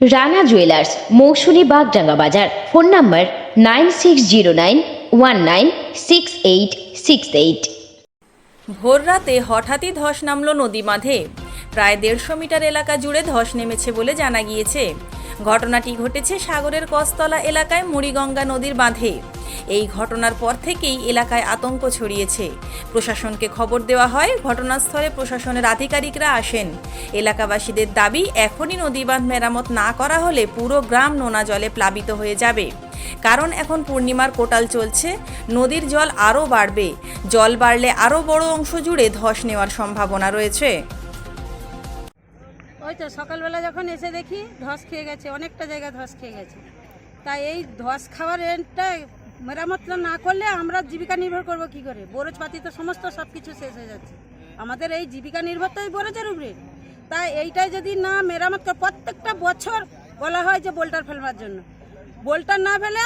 Rana jewellers Mousumi Bagdanga বাজার। Phone number nine six zero nine one nine six eight six eight. ভোররাতে হঠাৎই ধস নামল নদী বাঁধে প্রায় দেড়শো মিটার এলাকা জুড়ে ধস নেমেছে বলে জানা গিয়েছে। ঘটনাটি ঘটেছে সাগরের কস্তলা এলাকায় মুড়িগঙ্গা নদীর বাঁধে। এই ঘটনার পর থেকেই এলাকায় আতঙ্ক ছড়িয়েছে। প্রশাসনকে খবর দেওয়া হয়, ঘটনাস্থলে প্রশাসনের আধিকারিকরা আসেন। এলাকাবাসীদের দাবি, এখনই নদী বাঁধ মেরামত না করা হলে পুরো গ্রাম নোনা জলে প্লাবিত হয়ে যাবে। কারণ এখন পূর্ণিমার কোটাল চলছে, নদীর জল আরও বাড়বে, জল বাড়লে আরও বড় অংশ জুড়ে ধস নেওয়ার সম্ভাবনা রয়েছে। ওই তো সকালবেলা যখন এসে দেখি ধস খেয়ে গেছে, অনেকটা জায়গা ধস খেয়ে গেছে। তাই এই ধস খাওয়ার রেন্টটা মেরামতটা না করলে আমরা জীবিকা নির্ভর করব কি করে? বরজপাতি তো সমস্ত সব কিছু শেষ হয়ে যাচ্ছে। আমাদের এই জীবিকা নির্ভর তো এই বরজের উপরে। তাই এইটাই যদি না মেরামত করে প্রত্যেকটা বছর বলা হয় যে বোল্টার ফেলবার জন্য। বোল্টার না ফেলে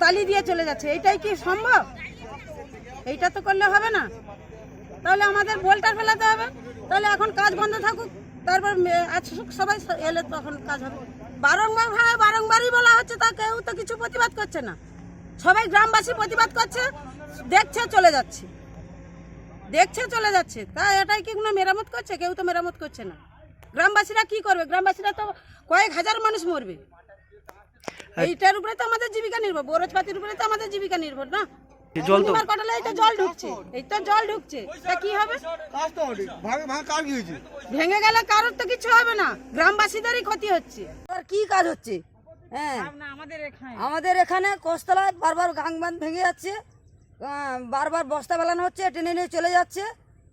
তালি দিয়ে চলে যাচ্ছে। এইটাই কি সম্ভব? এইটা তো করলে হবে না। তাহলে আমাদের বোল্টার ফেলাতে হবে। তাহলে এখন কাজ বন্ধ থাকুক, তারপর আসুক সবাই এলে তখন কাজ হবে। বারংবার ভাবে বারংবারই বলা হচ্ছে তা কেউ তো কিছু প্রতিবাদ করছে না। সবাই গ্রামবাসী প্রতিবাদ করছে দেখছে চলে যাচ্ছে। দেখছে চলে যাচ্ছে। তা এটাই কি কোনো মেরামত করছে? কেউ তো মেরামত করছে না। গ্রামবাসীরা কি করবে? গ্রামবাসীরা তো কয়েক হাজার মানুষ মরবে। এইটার উপরে তো আমাদের জীবিকা নির্ভর। বরজপাতির উপরে তো আমাদের জীবিকা নির্ভর না? জল তো পূর্ণিমার কটালে জল ঢুকছে। এই তো জল ঢুকছে। তা কি হবে? ভেঙে গেলে কারোর তো কিছু হবে না। গ্রামবাসীদেরই ক্ষতি হচ্ছে। আর কি কাজ হচ্ছে? হ্যাঁ। আমাদের এখানে। কোস্তলায় বারবার গাং বাঁধ ভেঙে যাচ্ছে। বারবার বস্তা বেলানো হচ্ছে টেনে নিয়ে চলে যাচ্ছে।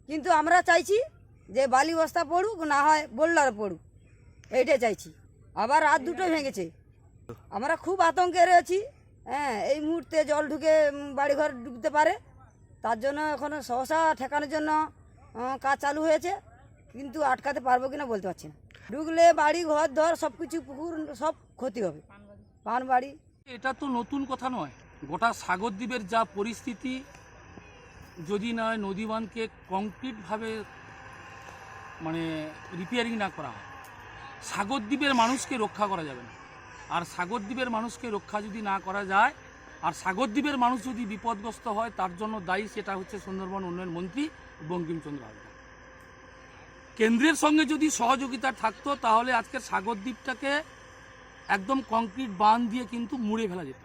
কিন্তু আমরা চাইছি যে বালি বস্তা পড়ুক না হয় বোল্ডার পড়ুক। এইটাই চাইছি। আবার রাত দুটো ভেঙেছে। আমরা খুব আতঙ্কে রয়েছি। হ্যাঁ এই মুহূর্তে জল ঢুকে বাড়িঘর ডুবতে পারে। তার জন্য এখন সহসা ঠেকানোর জন্য কাজ চালু হয়েছে। কিন্তু আটকাতে পারব কিনা বলতে পারছি না। ঢুকলে বাড়ি, ঘর ধর সব কিছু পুকুর, সব ক্ষতি হবে। পান বাড়ি এটা তো নতুন কথা নয়। গোটা সাগরদ্বীপের যা পরিস্থিতি, যদি না হয় নদীবানকে কংক্রিটভাবে মানে রিপেয়ারিং না করা হয়। সাগরদ্বীপের মানুষকে রক্ষা করা যাবে না। আর সাগরদ্বীপের মানুষকে রক্ষা যদি না করা যায়, আর সাগরদ্বীপের মানুষ যদি বিপদগ্রস্ত হয়, তার জন্য দায়ী সেটা হচ্ছে সুন্দরবন উন্নয়ন মন্ত্রী বঙ্কিমচন্দ্র হাজরা। কেন্দ্রের সঙ্গে যদি সহযোগিতা থাকতো, তাহলে আজকের সাগরদ্বীপটাকে একদম কংক্রিট বাঁধ দিয়ে কিন্তু মুড়ে ফেলা যেত।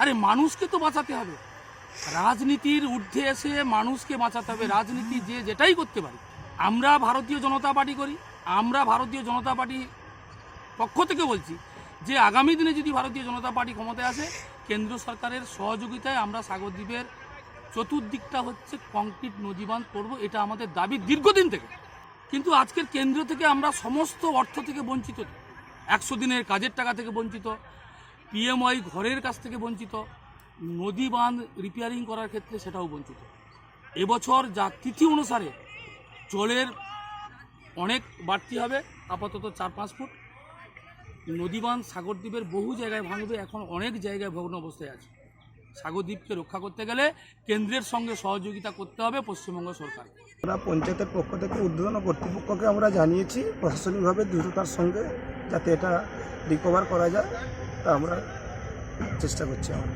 আরে, মানুষকে তো বাঁচাতে হবে। রাজনীতির ঊর্ধ্বে এসে মানুষকে বাঁচাতে হবে। রাজনীতি যে যেটাই করতে পারে। আমরা ভারতীয় জনতা পার্টি করি, আমরা ভারতীয় জনতা পার্টি পক্ষ থেকে বলছি যে, আগামী দিনে যদি ভারতীয় জনতা পার্টি ক্ষমতায় আসে, কেন্দ্র সরকারের সহযোগিতায় আমরা সাগরদ্বীপের চতুর্দিকটা হচ্ছে কংক্রিট নদীবাঁধ করব। এটা আমাদের দাবি দীর্ঘদিন থেকে। কিন্তু আজকের কেন্দ্র থেকে আমরা সমস্ত অর্থ থেকে বঞ্চিত। একশো দিনের কাজের টাকা থেকে বঞ্চিত পিএমআই ঘরের কাছ থেকে বঞ্চিত, নদী বাঁধ রিপেয়ারিং করার ক্ষেত্রে সেটাও বঞ্চিত। এবছর যা তিথি অনুসারে জলের অনেক বাড়তি হবে, আপাতত চার পাঁচ ফুট। নদীবাঁধ সাগরদ্বীপের বহু জায়গায় ভাঙবে, এখন অনেক জায়গায় ভগ্ন অবস্থায় আছে। সাগরদ্বীপকে রক্ষা করতে গেলে কেন্দ্রের সঙ্গে সহযোগিতা করতে হবে পশ্চিমবঙ্গ সরকার। আমরা পঞ্চায়েতের পক্ষ থেকে উদ্বোধন কর্তৃপক্ষকে আমরা জানিয়েছি প্রশাসনিকভাবে দ্রুততার সঙ্গে যাতে এটা রিকভার করা যায় তা আমরা চেষ্টা করছি আমরা।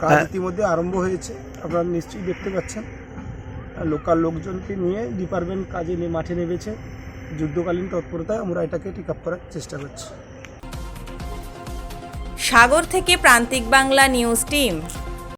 কাজ হ্যাঁ। ইতিমধ্যে আরম্ভ হয়েছে আপনারা নিশ্চয়ই দেখতে পাচ্ছেন। লোকাল লোকজনকে নিয়ে ডিপার্টমেন্ট কাজে নিয়ে মাঠে নেমেছে। যুদ্ধকালীন তৎপরতায় আমরা এটাকে টিক আপ করার চেষ্টা করছি। সাগর থেকে প্রান্তিক বাংলা নিউজ টিম।